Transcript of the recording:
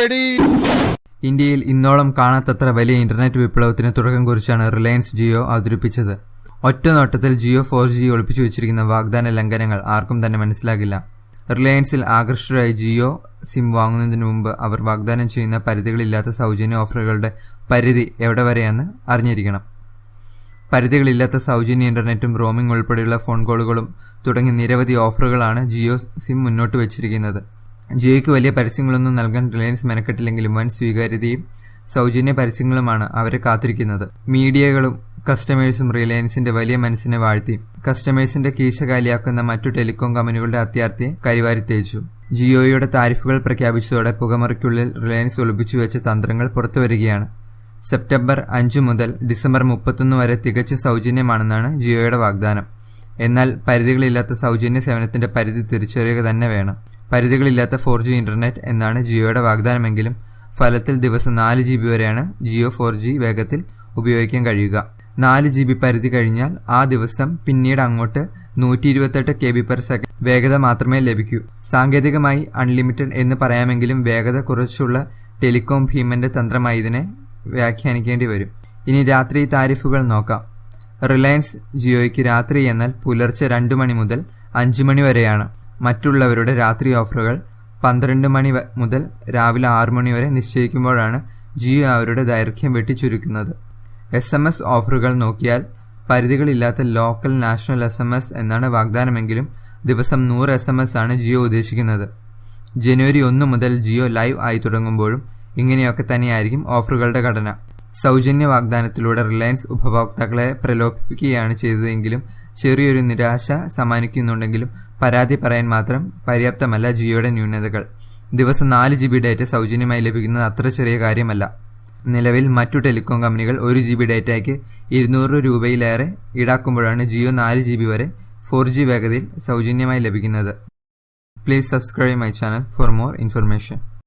വെടി. ഇന്ത്യയിൽ ഇന്നോളം കാണാത്തത്ര വലിയ ഇന്റർനെറ്റ് വിപ്ലവത്തിന് തുടക്കം കുറിച്ചാണ് റിലയൻസ് ജിയോ അവതരിപ്പിച്ചത്. ഒറ്റ നോട്ടത്തിൽ ജിയോ ഫോർ ജി ഒളിപ്പിച്ചു വെച്ചിരിക്കുന്ന വാഗ്ദാന ലംഘനങ്ങൾ ആർക്കും തന്നെ മനസ്സിലാകില്ല. റിലയൻസിൽ ആകർഷകരായി ജിയോ സിം വാങ്ങുന്നതിന് മുമ്പ് അവർ വാഗ്ദാനം ചെയ്യുന്ന പരിധികളില്ലാത്ത സൗജന്യ ഓഫറുകളുടെ പരിധി എവിടെ വരെയെന്ന് അറിഞ്ഞിരിക്കണം. പരിധികളില്ലാത്ത സൗജന്യ ഇന്റർനെറ്റും റോമിംഗ് ഉൾപ്പെടെയുള്ള ഫോൺ കോളുകളും തുടങ്ങി നിരവധി ഓഫറുകളാണ് ജിയോ സിം മുന്നോട്ട് വച്ചിരിക്കുന്നത്. ജിയോയ്ക്ക് വലിയ പരസ്യങ്ങളൊന്നും നൽകാൻ റിലയൻസ് മെനക്കെട്ടില്ലെങ്കിലും വൻ സ്വീകാര്യതയും സൗജന്യ പരസ്യങ്ങളുമാണ് അവരെ കാത്തിരിക്കുന്നത്. മീഡിയകളും കസ്റ്റമേഴ്സും റിലയൻസിന്റെ വലിയ മനസ്സിനെ വാഴ്ത്തി. കസ്റ്റമേഴ്സിന്റെ കീശ കാലിയാക്കുന്ന മറ്റു ടെലികോം കമ്പനികളുടെ അത്യാർത്ഥിയെ കരിവാരി തേച്ചു. ജിയോയുടെ താരിഫുകൾ പ്രഖ്യാപിച്ചതോടെ പുകമറയ്ക്കുള്ളിൽ റിലയൻസ് ഒളിപ്പിച്ചു വെച്ച തന്ത്രങ്ങൾ പുറത്തുവരികയാണ്. സെപ്റ്റംബർ അഞ്ച് മുതൽ ഡിസംബർ മുപ്പത്തൊന്ന് വരെ തികച്ച സൗജന്യമാണെന്നാണ് ജിയോയുടെ വാഗ്ദാനം. എന്നാൽ പരിധികളില്ലാത്ത സൗജന്യ സേവനത്തിന്റെ പരിധി തിരിച്ചറിയുക തന്നെ വേണം. പരിധികളില്ലാത്ത ഫോർ ജി ഇന്റർനെറ്റ് എന്നാണ് ജിയോയുടെ വാഗ്ദാനമെങ്കിലും ഫലത്തിൽ ദിവസം നാല് ജി ബി വരെയാണ് ജിയോ ഫോർ ജി വേഗത്തിൽ ഉപയോഗിക്കാൻ കഴിയുക. നാല് ജി ബി പരിധി കഴിഞ്ഞാൽ ആ ദിവസം പിന്നീട് അങ്ങോട്ട് നൂറ്റി ഇരുപത്തെട്ട് കെ ബി പെർ സെക്കൻഡ് വേഗത മാത്രമേ ലഭിക്കൂ. സാങ്കേതികമായി അൺലിമിറ്റഡ് എന്ന് പറയാമെങ്കിലും വേഗത കുറച്ചുള്ള ടെലികോം ഭീമന്റെ തന്ത്രമായി ഇതിനെ വ്യാഖ്യാനിക്കേണ്ടി വരും. ഇനി രാത്രി താരിഫുകൾ നോക്കാം. റിലയൻസ് ജിയോയ്ക്ക് രാത്രി എന്നാൽ പുലർച്ചെ രണ്ട് മണി മുതൽ അഞ്ച് മണി വരെയാണ്. മറ്റുള്ളവരുടെ രാത്രി ഓഫറുകൾ പന്ത്രണ്ട് മണി മുതൽ രാവിലെ ആറു മണി വരെ നിശ്ചയിക്കുമ്പോഴാണ് ജിയോ അവരുടെ ദൈർഘ്യം വെട്ടിച്ചുരുക്കുന്നത്. എസ് എം എസ് ഓഫറുകൾ നോക്കിയാൽ പരിധികളില്ലാത്ത local national S M S എന്നാണ് വാഗ്ദാനമെങ്കിലും ദിവസം നൂറ് എസ് എം എസ് ആണ് ജിയോ ഉദ്ദേശിക്കുന്നത്. ജനുവരി ഒന്ന് മുതൽ ജിയോ ലൈവ് ആയി തുടങ്ങുമ്പോഴും ഇങ്ങനെയൊക്കെ തന്നെയായിരിക്കും ഓഫറുകളുടെ ഘടന. സൗജന്യ വാഗ്ദാനത്തിലൂടെ റിലയൻസ് ഉപഭോക്താക്കളെ പ്രലോഭിപ്പിക്കുകയാണ് ചെയ്തതെങ്കിലും ചെറിയൊരു നിരാശ സമ്മാനിക്കുന്നുണ്ടെങ്കിലും പരാതി പറയാൻ മാത്രം പര്യാപ്തമല്ല ജിയോയുടെ ന്യൂനതകൾ. ദിവസം നാല് ജി ബി ഡേറ്റ സൗജന്യമായി ലഭിക്കുന്നത് അത്ര ചെറിയ കാര്യമല്ല. നിലവിൽ മറ്റു ടെലികോം കമ്പനികൾ ഒരു ജി ബി ഡേറ്റയ്ക്ക് ഇരുന്നൂറ് രൂപയിലേറെ ഈടാക്കുമ്പോഴാണ് ജിയോ നാല് ജി ബി വരെ ഫോർ ജി വേഗതയിൽ സൗജന്യമായി ലഭിക്കുന്നത്. Please subscribe my channel for more information